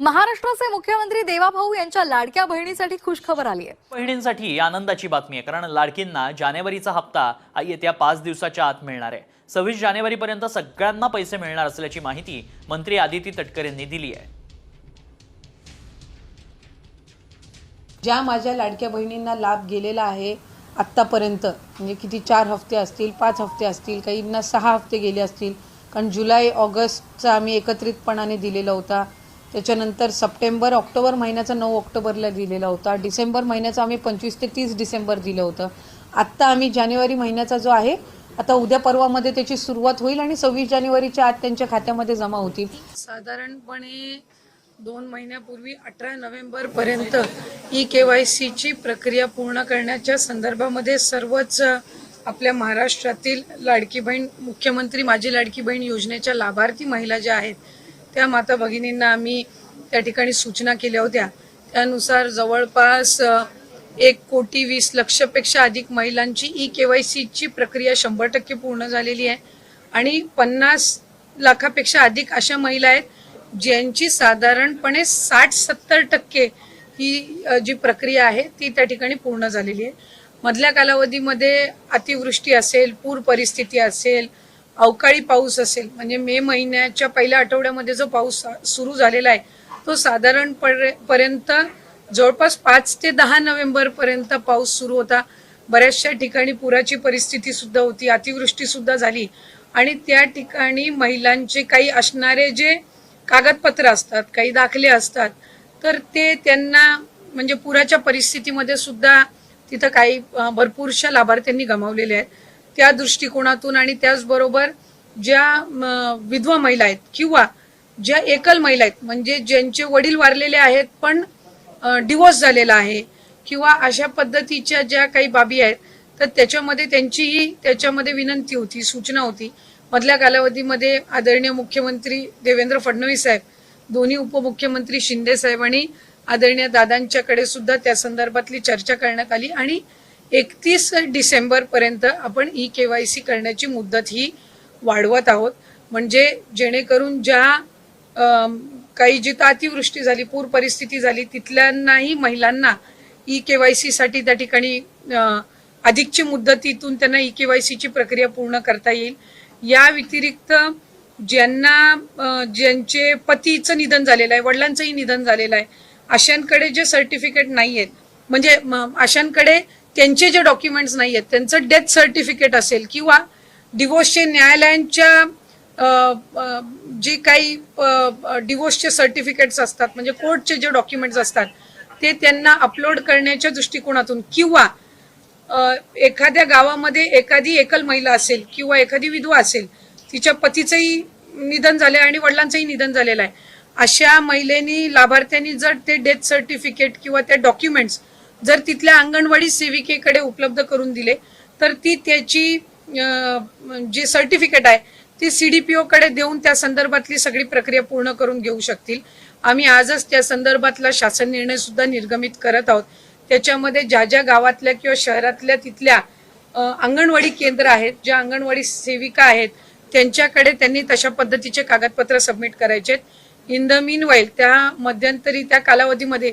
महाराष्ट्राचे मुख्यमंत्री देवाभाऊ यांच्या लाडक्या बहिणीसाठी खुशखबर आली आहे. बहिणींसाठी आनंदाची बातमी आहे कारण लाडकींना जानेवारीचा हप्ता हा येत्या पाच दिवसाच्या आत मिळणार आहे. सव्वीस जानेवारीपर्यंत सगळ्यांना पैसे मिळणार असल्याची माहिती मंत्री आदिती तटकरे यांनी दिली आहे. ज्या माझ्या लाडक्या बहिणींना लाभ गेलेला आहे आत्तापर्यंत म्हणजे किती चार हफ्ते असतील पाच हफ्ते असतील काहींना सहा हफ्ते गेले असतील कारण जुलै ऑगस्टचा आम्ही एकत्रितपणाने दिलेला होता. त्याच्यानंतर सप्टेंबर ऑक्टोबर महिन्याचा नऊ ऑक्टोबरला दिलेला होता. डिसेंबर महिन्याचा आम्ही पंचवीस ते तीस डिसेंबर दिलं होतं. आत्ता आम्ही जानेवारी महिन्याचा जो आहे आता उद्या परवामध्ये त्याची सुरुवात होईल आणि सव्वीस जानेवारीच्या आत त्यांच्या खात्यामध्ये जमा होतील. साधारणपणे दोन महिन्यापूर्वी अठरा नोव्हेंबरपर्यंत ई के वाय सीची प्रक्रिया पूर्ण करण्याच्या संदर्भामध्ये सर्वच आपल्या महाराष्ट्रातील लाडकी बहीण मुख्यमंत्री माझी लाडकी बहीण योजनेच्या लाभार्थी महिला ज्या आहेत त्या माता भगिनींना आम्ही त्या ठिकाणी सूचना केल्या होत्या. त्यानुसार जवळपास एक कोटी वीस लक्षपेक्षा अधिक महिलांची ई के वाय सीची प्रक्रिया शंभर टक्के पूर्ण झालेली आहे. आणि पन्नास लाखापेक्षा अधिक अशा महिला आहेत ज्यांची साधारणपणे साठ सत्तर टक्के ही जी प्रक्रिया आहे ती त्या ठिकाणी पूर्ण झालेली आहे. मधल्या कालावधीमध्ये अतिवृष्टी असेल पूर परिस्थिती असेल अवकाळी पाऊस असेल म्हणजे मे महिन्याच्या पहिल्या आठवड्यामध्ये जो पाऊस सुरू झालेला आहे तो साधारण पर्यंत जवळपास पाच ते दहा नोव्हेंबर पर्यंत पाऊस सुरू होता. बऱ्याचशा ठिकाणी पुराची परिस्थिती सुद्धा होती अतिवृष्टी सुद्धा झाली. आणि त्या ठिकाणी महिलांचे काही असणारे जे कागदपत्र असतात काही दाखले असतात तर ते त्यांना म्हणजे पुराच्या परिस्थितीमध्ये सुद्धा तिथं काही भरपूरशा लाभार्थ्यांनी गमावलेले आहेत. त्या दृष्टिकोनातून आणि त्याचबरोबर ज्या विधवा महिला आहेत किंवा ज्या एकल महिला आहेत म्हणजे ज्यांचे वडील वारलेले आहेत पण डिवोर्स झालेला आहे किंवा अशा पद्धतीच्या ज्या काही बाबी आहेत तर त्याच्यामध्ये त्यांचीही त्याच्यामध्ये विनंती होती सूचना होती. मधल्या कालावधीमध्ये आदरणीय मुख्यमंत्री देवेंद्र फडणवीस साहेब दोन्ही उपमुख्यमंत्री शिंदे साहेब आणि आदरणीय दादांच्याकडे सुद्धा त्या संदर्भातली चर्चा करण्यात आली आणि एकतीस डिसेंबरपर्यंत आपण ई के वाय सी करण्याची मुदत ही वाढवत आहोत. म्हणजे जेणेकरून ज्या काही जिथं अतिवृष्टी झाली पूर परिस्थिती झाली तिथल्यांनाही महिलांना ई के वायसाठी त्या ठिकाणी अधिकची मुदतीतून त्यांना ई के वाय सीची प्रक्रिया पूर्ण करता येईल. या व्यतिरिक्त ज्यांना ज्यांचे पतीचं निधन झालेलं आहे वडिलांचंही निधन झालेलं आहे अशांकडे जे सर्टिफिकेट नाही आहेत म्हणजे म, अशांकडे त्यांचे जे डॉक्युमेंट्स नाही आहेत त्यांचं डेथ सर्टिफिकेट असेल किंवा डिवोर्सचे न्यायालयांच्या जे काही डिवोर्सचे सर्टिफिकेट्स असतात म्हणजे कोर्टचे जे डॉक्युमेंट्स असतात ते त्यांना अपलोड करण्याच्या दृष्टिकोनातून किंवा एखाद्या गावामध्ये एखादी एकल महिला असेल किंवा एखादी विधवा असेल तिच्या पतीचंही निधन झालं आणि वडिलांचंही निधन झालेलं आहे. अशा महिलेनी लाभार्थ्यांनी जर ते डेथ सर्टिफिकेट किंवा त्या डॉक्युमेंट्स जर तिथल्या अंगणवाडी सेविकेकडे उपलब्ध करून दिले तर ती त्याची जे सर्टिफिकेट आहे ती सी डी पी ओकडे देऊन त्या संदर्भातली सगळी प्रक्रिया पूर्ण करून घेऊ शकतील. आम्ही आजच त्या संदर्भातला शासन निर्णय सुद्धा निर्गमित करत आहोत. त्याच्यामध्ये ज्या ज्या गावातल्या किंवा शहरातल्या तिथल्या अंगणवाडी केंद्र आहेत ज्या अंगणवाडी सेविका आहेत त्यांच्याकडे त्यांनी तशा पद्धतीचे कागदपत्र सबमिट करायचे आहेत इन द मीन वाईल त्या मध्यंतरी त्या कालावधीमध्ये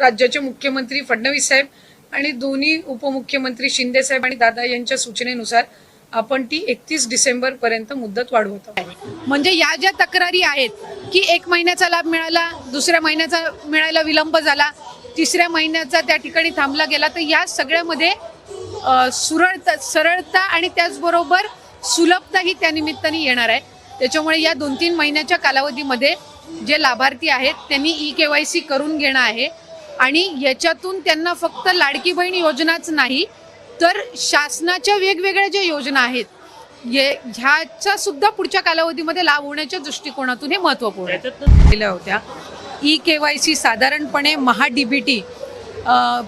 राज्याचे मुख्यमंत्री फडणवीस साहेब आणि दोन्ही उपमुख्यमंत्री शिंदे साहेब आणि दादा यांच्या सूचनेनुसार आपण ती एकतीस डिसेंबर पर्यंत मुदत वाढवत आहोत. म्हणजे या ज्या तक्रारी आहेत की एक महिन्याचा लाभ मिळाला दुसऱ्या महिन्याचा मिळायला विलंब झाला तिसऱ्या महिन्याचा त्या ठिकाणी थांबला गेला तर या सगळ्यामध्ये सुरळता सरळता आणि त्याचबरोबर सुलभता ही त्या निमित्ताने येणार आहे. त्याच्यामुळे या दोन तीन महिन्याच्या कालावधीमध्ये जे लाभार्थी आहेत त्यांनी ई के वाय सी करून घेणं आहे. आणि याच्यातून त्यांना फक्त लाडकी बहीण योजनाच नाही तर शासनाच्या वेगवेगळ्या ज्या योजना आहेत ये- ह्याचा सुद्धा पुढच्या कालावधीमध्ये लाभ होण्याच्या दृष्टिकोनातून हे महत्त्वपूर्ण आहे. केल्या होत्या ई के वाय सी साधारणपणे महा डी बी टी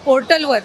पोर्टलवर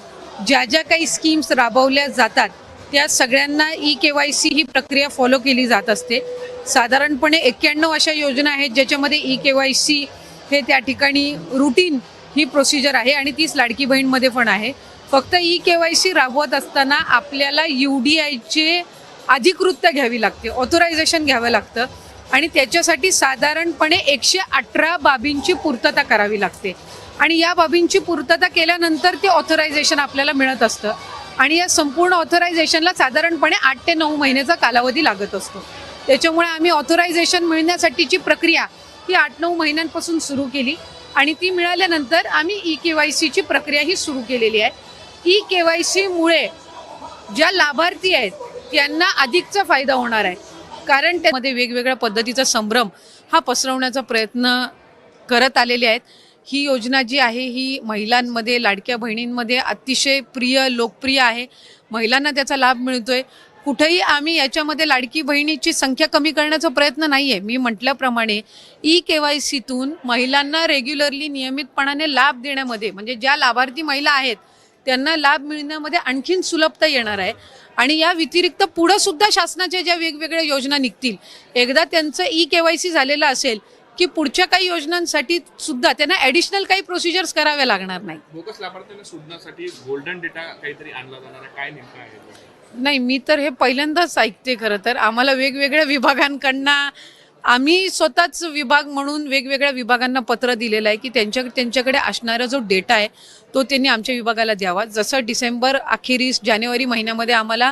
ज्या ज्या काही स्कीम्स राबवल्या जातात त्या सगळ्यांना ई के वाय सी ही प्रक्रिया फॉलो केली जात असते साधारणपणे एक्क्याण्णव अशा योजना आहेत ज्याच्यामध्ये ई के वाय सी हे त्या ठिकाणी रुटीन ही प्रोसिजर आहे आणि तीच लाडकी बहीणमध्ये पण आहे. फक्त ई के वाय सी राबवत असताना आपल्याला यू डी आयचे अधिकृतता घ्यावी लागते ऑथोरायझेशन घ्यावं लागतं आणि त्याच्यासाठी साधारणपणे एकशे अठरा बाबींची पूर्तता करावी लागते. आणि या बाबींची पूर्तता केल्यानंतर ते ऑथोरायझेशन आपल्याला मिळत असतं आणि या संपूर्ण ऑथोरायझेशनला साधारणपणे आठ ते नऊ महिन्याचा कालावधी लागत असतो. त्याच्यामुळे आम्ही ऑथोरायझेशन मिळण्यासाठीची प्रक्रिया ही आठ नऊ महिन्यांपासून सुरू केली. आणि ती मिळाल्यानंतर आम्ही ई के वाय सीची प्रक्रियाही सुरू केलेली आहे. ई के वाय सीमुळे ज्या लाभार्थी आहेत त्यांना अधिकचा फायदा होणार आहे. कारण त्यामध्ये वेगवेगळ्या पद्धतीचा संभ्रम हा पसरवण्याचा प्रयत्न करत आलेले आहेत. ही योजना जी आहे ही महिलांमध्ये लाडक्या बहिणींमध्ये अतिशय प्रिय लोकप्रिय आहे. महिलांना त्याचा लाभ मिळतोय. कुठेही आम्ही याच्यामध्ये लाडकी बहिणीची संख्या कमी करण्याचा प्रयत्न नाही आहे मी म्हटल्याप्रमाणे ई के वाय सीतून महिलांना रेग्युलरली नियमितपणाने लाभ देण्यामध्ये म्हणजे ज्या लाभार्थी महिला आहेत त्यांना लाभ मिळण्यामध्ये आणखीन सुलभता येणार आहे. आणि या व्यतिरिक्त पुढं सुद्धा शासनाच्या ज्या वेगवेगळ्या योजना निघतील एकदा त्यांचं ई के वाय सी झालेलं असेल की पुढच्या काही योजनांसाठी सुद्धा त्यांना ऍडिशनल काही प्रोसिजर्स कराव्या लागणार नाही बोगस लाभार्थ्यांना शोधण्यासाठी गोल्डन डेटा काहीतरी आणला जाणार आहे. काय नेमकं आहे? नाही मी तर हे पहिल्यांदाच ऐकते खरं तर. आम्हाला वेगवेगळ्या विभागांकडनं आम्ही स्वतःच विभाग म्हणून वेगवेगळ्या विभागांना पत्र दिलेलं आहे की त्यांच्या त्यांच्याकडे असणारा जो डेटा आहे तो त्यांनी आमच्या विभागाला द्यावा. जसं डिसेंबर अखेरीस जानेवारी महिन्यामध्ये आम्हाला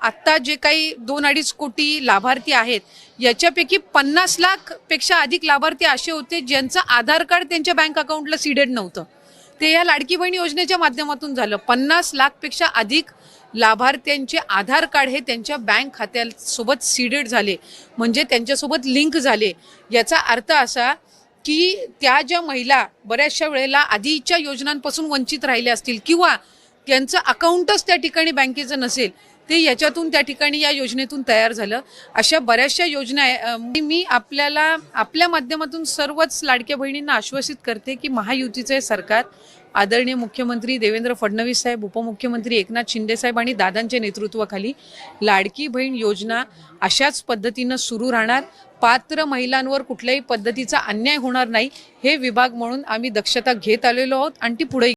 आत्ता जे काही दोन अडीच कोटी लाभार्थी आहेत याच्यापैकी पन्नास लाखपेक्षा अधिक लाभार्थी असे होते ज्यांचं आधार कार्ड त्यांच्या बँक अकाउंटला सीडेड नव्हतं. ते या लाडकी बहीण योजनेच्या माध्यमातून झालं. पन्नास लाखपेक्षा अधिक लाभार्थ्यांचे आधार कार्ड हे त्यांच्या बँक खात्यासोबत सीडेड झाले. म्हणजे त्यांच्यासोबत लिंक झाले. याचा अर्थ असा की त्या ज्या महिला बऱ्याचशा वेळेला आधीच्या योजनांपासून वंचित राहिल्या असतील किंवा त्यांचं अकाउंटच त्या ठिकाणी बँकेचं नसेल ते याच्यातून त्या ठिकाणी या योजनेतून तयार झालं. अशा बऱ्याचशा योजना आहे. मी आपल्याला आपल्या माध्यमातून सर्वच लाडक्या बहिणींना आश्वासित करते की महायुतीचे हे सरकार आदरणीय मुख्यमंत्री देवेंद्र फडणवीस साहेब उपमुख्यमंत्री एकनाथ शिंदे साहेब आणि दादांच्या नेतृत्वाखाली लाडकी बहीण योजना अशाच पद्धतीनं सुरू राहणार. पात्र महिलांवर कुठल्याही पद्धतीचा अन्याय होणार नाही. हे विभाग म्हणून आम्ही दक्षता घेत आलेलो आहोत आणि ती पुढे